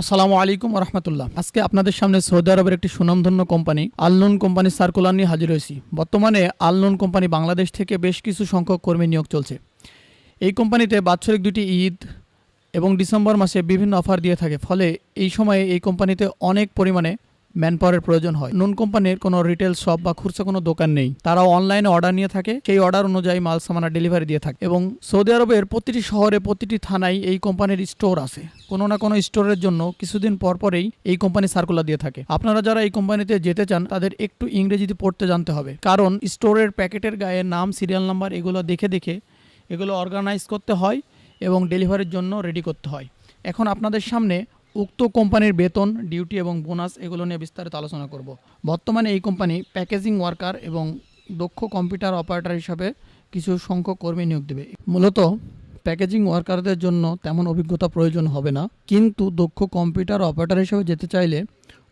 আসসালামু আলাইকুম রহমতুল্লাহ। আজকে আপনাদের সামনে সৌদি আরবের একটি সুনামধন্য কোম্পানি আলনুন কোম্পানি সার্কুলার নিয়ে হাজির হয়েছি। বর্তমানে আলনুন কোম্পানি বাংলাদেশ থেকে বেশ কিছু সংখ্যক কর্মী নিয়োগ চলছে। এই কোম্পানিতে বাৎসরিক দুটি ঈদ এবং ডিসেম্বর মাসে বিভিন্ন অফার দিয়ে থাকে। ফলে এই সময়ে এই কোম্পানিতে অনেক পরিমাণে ম্যান পাওয়ারের প্রয়োজন হয়। নুন কোম্পানির কোনো রিটেল শপ বা খুচরা কোনো দোকান নেই। তারা অনলাইনে অর্ডার নিয়ে থাকে, সেই অর্ডার অনুযায়ী মাল, সামানা ডেলিভারি দিয়ে থাকে এবং সৌদি আরবের প্রতিটি শহরে প্রতিটি থানায় এই কোম্পানির স্টোর আছে। কোনো না কোনো স্টোরের জন্য কিছুদিন পর পরেই এই কোম্পানি সার্কুলার দিয়ে থাকে। আপনারা যারা এই কোম্পানিতে যেতে চান, তাদের একটু ইংরেজিতে পড়তে জানতে হবে। কারণ স্টোরের প্যাকেটের গায়ে নাম, সিরিয়াল নাম্বার এগুলো দেখে দেখে এগুলো অর্গানাইজ করতে হয় এবং ডেলিভারির জন্য রেডি করতে হয়। এখন আপনাদের সামনে উক্ত কোম্পানির বেতন, ডিউটি এবং বোনাস এগুলো নিয়ে বিস্তারিত আলোচনা করব। বর্তমানে এই কোম্পানি প্যাকেজিং ওয়ার্কার এবং দক্ষ কম্পিউটার অপারেটর হিসাবে কিছু সংখ্যক কর্মী নিয়োগ দেবে। মূলত প্যাকেজিং ওয়ার্কারদের জন্য তেমন অভিজ্ঞতা প্রয়োজন হবে না, কিন্তু দক্ষ কম্পিউটার অপারেটর হিসেবে যেতে চাইলে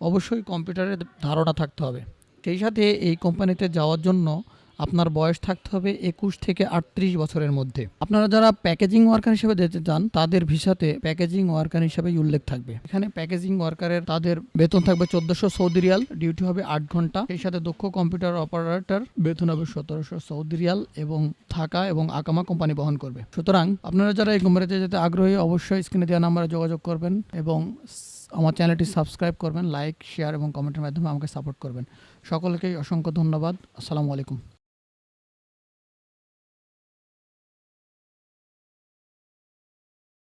অবশ্যই কম্পিউটারের ধারণা থাকতে হবে। সেই সাথে এই কোম্পানিতে যাওয়ার জন্য আপনার বয়স থাকতে হবে একুশ থেকে আটত্রিশ বছরের মধ্যে। আপনারা যারা প্যাকেজিং ওয়ার্কার হিসেবে যেতে চান, তাদের ভিসাতে প্যাকেজিং ওয়ার্কার হিসেবে উল্লেখ থাকবে। এখানে প্যাকেজিং ওয়ার্কারের তাদের বেতন থাকবে চোদ্দশো সৌদি রিয়াল, ডিউটি হবে আট ঘণ্টা। সেই সাথে দক্ষ কম্পিউটার অপারেটর, বেতন হবে সতেরোশো সৌদি রিয়াল এবং থাকা এবং আকামা কোম্পানি বহন করবে। সুতরাং আপনারা যারা এই কোম্পানিতে যেতে আগ্রহী, অবশ্যই স্ক্রিনে দেওয়া নাম্বারে যোগাযোগ করবেন এবং আমার চ্যানেলটি সাবস্ক্রাইব করবেন, লাইক, শেয়ার এবং কমেন্টের মাধ্যমে আমাকে সাপোর্ট করবেন। সকলকেই অসংখ্য ধন্যবাদ। আসসালামু আলাইকুম।